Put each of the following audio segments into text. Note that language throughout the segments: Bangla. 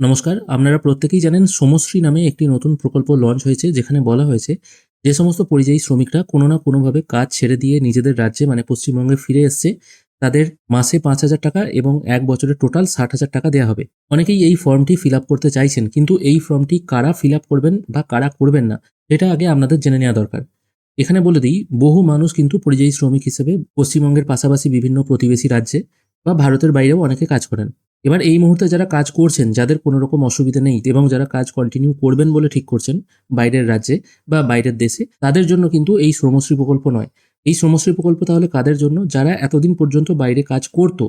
নমস্কার, আপনারা প্রত্যেকেই জানেন সমশ্রী নামে একটি নতুন প্রকল্প লঞ্চ হয়েছে, যেখানে বলা হয়েছে যে সমস্ত পরিযায়ী শ্রমিকরা কোনো না কোনোভাবে কাজ ছেড়ে দিয়ে নিজেদের রাজ্যে মানে পশ্চিমবঙ্গে ফিরে এসছে। তাদের মাসে পাঁচ হাজার টাকা এবং এক বছরে টোটাল ষাট হাজার টাকা দেওয়া হবে। অনেকেই এই ফর্মটি ফিল করতে চাইছেন, কিন্তু এই ফর্মটি কারা ফিল করবেন বা কারা করবেন না, সেটা আগে আপনাদের জেনে নেওয়া দরকার। এখানে বলে দিই, বহু মানুষ কিন্তু পরিযায়ী শ্রমিক হিসেবে পশ্চিমবঙ্গের পাশাপাশি বিভিন্ন প্রতিবেশী রাজ্যে বা ভারতের বাইরেও অনেকে কাজ করেন। এবার এই মুহূর্তে যারা কাজ করছেন, যাদের কোনো রকম অসুবিধা নেই এবং যারা কাজ কন্টিনিউ করবেন বলে ঠিক করছেন বাইরের রাজ্যে বা বাইরের দেশে, তাদের জন্য কিন্তু এই শ্রমশ্রী প্রকল্প নয়। এই শ্রমশ্রী প্রকল্প তাহলে কাদের জন্য? যারা এতদিন পর্যন্ত বাইরে কাজ করতো,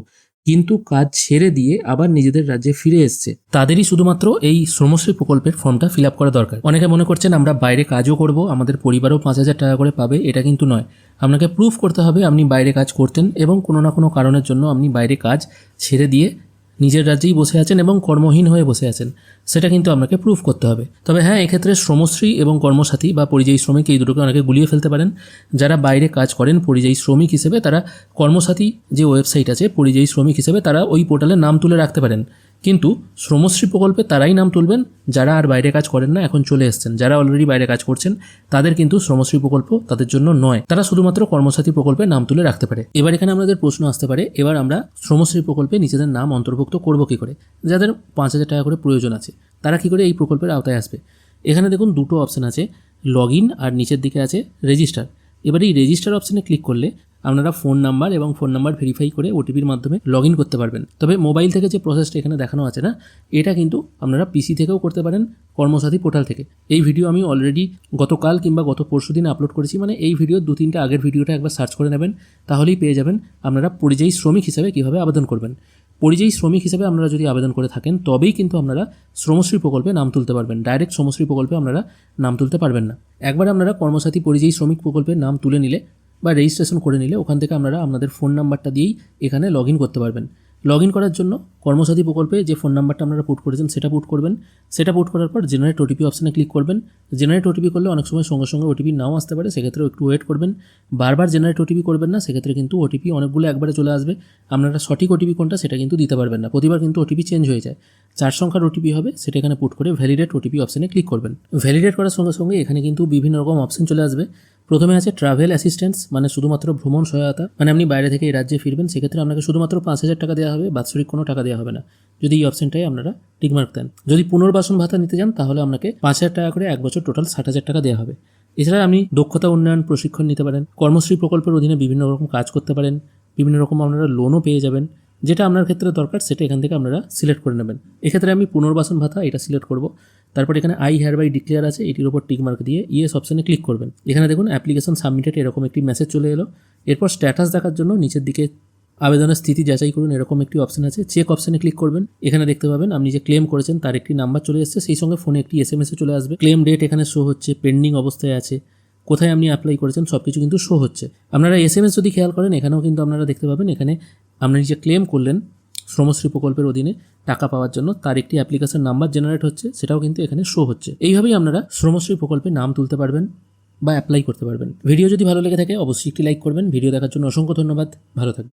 কিন্তু কাজ ছেড়ে দিয়ে আবার নিজেদের রাজ্যে ফিরে এসছে, তাদেরই শুধুমাত্র এই শ্রমশ্রী প্রকল্পের ফর্মটা ফিল আপ করা দরকার। অনেকে মনে করছেন আমরা বাইরে কাজও করব, আমাদের পরিবারও পাঁচ হাজার টাকা করে পাবে, এটা কিন্তু নয়। আপনাকে প্রুফ করতে হবে আপনি বাইরে কাজ করতেন এবং কোনো না কোনো কারণের জন্য আপনি বাইরে কাজ ছেড়ে দিয়ে নিজের রাজ্যেই বসে আছেন এবং কর্মহীন হয়ে বসে আছেন। সেটা কিন্তু আপনাকে প্রুফ করতে হবে। তবে হ্যাঁ এক্ষেত্রে শ্রমশ্রী এবং কর্মসাথী বা পরিযায়ী শ্রমিক এই দুটোকে অনেকে গুলিয়ে ফেলতে পারেন। যারা বাইরে কাজ করেন পরিযায়ী শ্রমিক হিসেবে তারা কর্মসাথী যে ওয়েবসাইট আছে, পরিযায়ী শ্রমিক হিসেবে তারা ওই পোর্টালে নাম তুলে রাখতে পারেন। কিন্তু শ্রমশ্রী প্রকল্পে তারাই নাম তুলবেন যারা আর বাইরে কাজ করেন না, এখন চলে এসছেন। যারা অলরেডি বাইরে কাজ করছেন, তাদের কিন্তু শ্রমশ্রী প্রকল্প তাদের জন্য নয়। তারা শুধুমাত্র কর্মসাথী প্রকল্পে নাম তুলে রাখতে পারে। এবার এখানে আমাদের প্রশ্ন আসতে পারে, এবার আমরা শ্রমশ্রী প্রকল্পে নিজেদের নাম অন্তর্ভুক্ত করব কি করে? যাদের পাঁচ হাজার টাকা করে প্রয়োজন আছে, তারা কি করে এই প্রকল্পের আওতায় আসবে? এখানে দেখুন দুটো অপশান আছে লগ ইন আর নিচের দিকে আছে রেজিস্টার এবার এই রেজিস্টার অপশানে ক্লিক করলে আপনারা ফোন নাম্বার এবং ফোন নাম্বার ভেরিফাই করে ওটিপির মাধ্যমে লগ ইন করতে পারবেন। তবে মোবাইল থেকে যে প্রসেসটা এখানে দেখানো আছে না, এটা কিন্তু আপনারা পিসি থেকেও করতে পারেন, কর্মসাথী পোর্টাল থেকে। এই ভিডিও আমি অলরেডি গতকাল কিংবা গত পরশু দিন আপলোড করেছি মানে এই ভিডিওর দু তিনটা আগের ভিডিওটা একবার সার্চ করে নেবেন, তাহলেই পেয়ে যাবেন আপনারা পরিযায়ী শ্রমিক হিসাবে কীভাবে আবেদন করবেন। পরিযায়ী শ্রমিক হিসেবে আপনারা যদি আবেদন করে থাকেন, তবেই কিন্তু আপনারা শ্রমশ্রী প্রকল্পে নাম তুলতে পারবেন। ডাইরেক্ট শ্রমশ্রী প্রকল্পে আপনারা নাম তুলতে পারবেন না। একবার আপনারা কর্মসাথী পরিযায়ী শ্রমিক প্রকল্পে নাম তুলে নিলে বা রেজিস্ট্রেশন করে নিলে ওখান থেকে আপনারা আপনাদের ফোন নাম্বারটা দিয়েই এখানে লগ করতে পারবেন। লগ ইন করার জন্য কর্মসাথী প্রকল্পে যে ফোন নাম্বারটা আপনারা পুট করেছেন সেটা পুট করবেন। সেটা পুট করার পর জেনারেট ওটিপি অপশানে ক্লিক করবেন। জেনারেট ওটিপি করলে অনেক সময় সঙ্গে সঙ্গে ওটিপি নাও আসতে পারে, সেক্ষেত্রে একটু ওয়েট করবেন। বারবার জেনারেট ওটিপি করবেন না, সেক্ষেত্রে কিন্তু ওটিপি অনেকগুলো একবারে চলে আসবে। আপনারা সঠিক ওটিপি কোনটা সেটা কিন্তু দিতে পারবেন না। প্রতিবার কিন্তু ওটিপি চেঞ্জ হয়ে যায়। চার সংখ্যার ওটিপি হবে, সেটা এখানে পুট করে ভ্যালিডেট ওটিপি অপশানে ক্লিক করবেন। ভ্যালিডেট করার সঙ্গে সঙ্গে এখানে কিন্তু বিভিন্ন রকম অপশন চলে আসবে। প্রথমে আছে ট্রাভেল অ্যাসিস্ট্যান্স মানে শুধুমাত্র ভ্রমণ সহায়তা। মানে আপনি বাইরে থেকে এই রাজ্যে ফিরবেন, সেক্ষেত্রে আপনাকে শুধুমাত্র পাঁচ হাজার টাকা দেওয়া হবে, বাৎসরিক কোনো টাকা দেওয়া হবে না। যদি এই অপশনটাই আপনারা টিকমার্ক দেন। যদি পুনর্বাসন ভাতা নিতে যান, তাহলে আপনাকে পাঁচ হাজার টাকা করে এক বছর টোটাল ষাট হাজার টাকা দেওয়া হবে। এছাড়া আপনি দক্ষতা উন্নয়ন প্রশিক্ষণ নিতে পারেন, কর্মশ্রী প্রকল্পের অধীনে বিভিন্ন রকম কাজ করতে পারেন, বিভিন্ন রকম আপনারা লোনও পেয়ে যাবেন। যেটা আপনার ক্ষেত্রে দরকার, সেটা এখান থেকে আপনারা সিলেক্ট করে নেবেন। এক্ষেত্রে আমি পুনর্বাসন ভাতা এটা সিলেক্ট করব। তারপর এখানে আই হেয়ার বাই ডিক্লেয়ার আছে, এটির উপর টিক মার্ক দিয়ে ইয়েস অপশানে ক্লিক করবেন। এখানে দেখুন অ্যাপ্লিকেশন সাবমিটেড এরকম একটি মেসেজ চলে এলো। এরপর স্ট্যাটাস দেখার জন্য নিচের দিকে আবেদনের স্থিতি যাচাই করুন, এরকম একটি অপশন আছে। চেক অপশানে ক্লিক করবেন। এখানে দেখতে পাবেন, আপনি যে ক্লেম করেছেন, তার একটি নাম্বার চলে এসেছে। সেই সঙ্গে ফোনে একটি এস এম এসে চলে আসবে। ক্লেম ডেট এখানে শো হচ্ছে পেন্ডিং অবস্থায় আছে, কোথায় আপনি অ্যাপ্লাই করেছেন সব কিছু কিন্তু শো হচ্ছে। আপনারা এস এম এস যদি খেয়াল করেন, এখানেও কিন্তু আপনারা দেখতে পাবেন, এখানে আপনি যে ক্লেম করলেন শ্রমশ্রী প্রকল্পের অধীনে টাকা পাওয়ার জন্য, তার একটি অ্যাপ্লিকেশন নাম্বার জেনারেট হচ্ছে, সেটাও কিন্তু এখানে শো হচ্ছে। এইভাবেই আপনারা শ্রমশ্রী প্রকল্পে নাম তুলতে পারবেন বা অ্যাপ্লাই করতে পারবেন। ভিডিও যদি ভালো লেগে থাকে, অবশ্যই একটি লাইক করবেন। ভিডিও দেখার জন্য অসংখ্য ধন্যবাদ। ভালো থাকবেন।